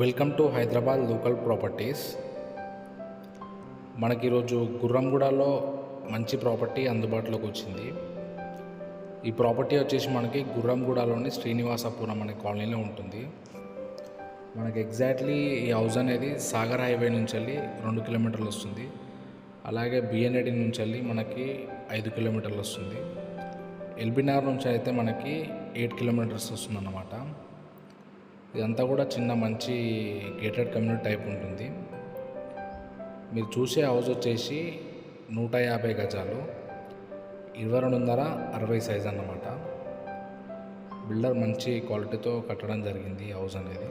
Welcome to Hyderabad local properties. మనకి ఈరోజు గుర్రంగూడలో మంచి ప్రాపర్టీ అందుబాటులోకి వచ్చింది. ఈ ప్రాపర్టీ వచ్చేసి మనకి గుర్రంగూడలోని శ్రీనివాసపురం అనే కాలనీలో ఉంటుంది. మనకి ఎగ్జాక్ట్లీ ఈ హౌస్ అనేది సాగర్ హైవే నుంచి వెళ్ళి రెండు కిలోమీటర్లు వస్తుంది. అలాగే బిఎన్ఐడి నుంచి వెళ్ళి మనకి ఐదు కిలోమీటర్లు వస్తుంది. ఎల్బీనగర్ నుంచి అయితే మనకి ఎయిట్ కిలోమీటర్స్ వస్తుంది అన్నమాట ఇదంతా కూడా చిన్న మంచి గేటెడ్ కమ్యూనిటీ టైప్ ఉంటుంది. మీరు చూసే హౌస్ వచ్చేసి నూట యాభై గజాలు. ఇరవై రెండున్నర అరవై సైజ్ అన్నమాట. బిల్డర్ మంచి క్వాలిటీతో కట్టడం జరిగింది ఈ హౌస్ అనేది.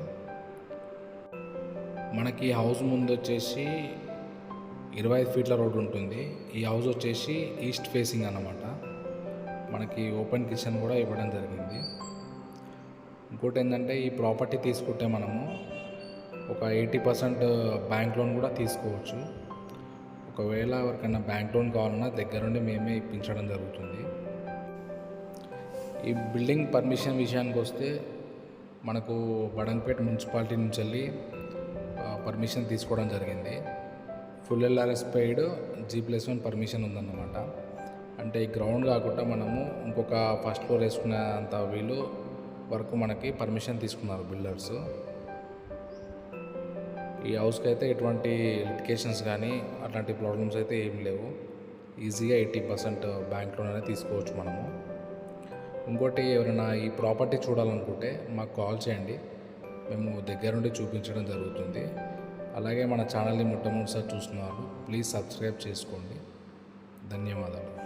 మనకి ఈ హౌస్ ముందు వచ్చేసి ఇరవై ఐదు ఫీట్ల రోడ్ ఉంటుంది. ఈ హౌస్ వచ్చేసి ఈస్ట్ ఫేసింగ్ అన్నమాట. మనకి ఓపెన్ కిచెన్ కూడా ఇవ్వడం జరిగింది. ఇంకోటి ఏంటంటే ఈ ప్రాపర్టీ తీసుకుంటే మనము ఒక ఎయిటీ పర్సెంట్ బ్యాంక్ లోన్ కూడా తీసుకోవచ్చు. ఒకవేళ ఎవరికైనా బ్యాంక్ లోన్ కావాలన్నా దగ్గరుండి మేమే ఇప్పించడం జరుగుతుంది. ఈ బిల్డింగ్ పర్మిషన్ విషయానికి వస్తే మనకు బడంపేట మున్సిపాలిటీ నుంచి వెళ్ళి పర్మిషన్ తీసుకోవడం జరిగింది. Full LRS paid G plus one permission ఉందన్నమాట. అంటే ఈ గ్రౌండ్ కాకుండా మనము ఇంకొక ఫస్ట్ ఫ్లోర్ వేసుకునేంత వీలు వరకు మనకి పర్మిషన్ తీసుకున్నారు బిల్డర్స్ ఈ హౌస్కి అయితే ఎటువంటి లిటికేషన్స్ కానీ అట్లాంటి ప్రాబ్లమ్స్ అయితే ఏం లేవు. ఈజీగా ఎయిటీ పర్సెంట్ బ్యాంక్ లోన్ అనేది తీసుకోవచ్చు మనము. ఇంకోటి ఎవరైనా ఈ ప్రాపర్టీ చూడాలనుకుంటే మాకు కాల్ చేయండి. మేము దగ్గరుండి చూపించడం జరుగుతుంది. అలాగే మన ఛానల్ని మొట్టమొదటిసారి చూస్తున్నారు ప్లీజ్ సబ్స్క్రైబ్ చేసుకోండి. ధన్యవాదాలు.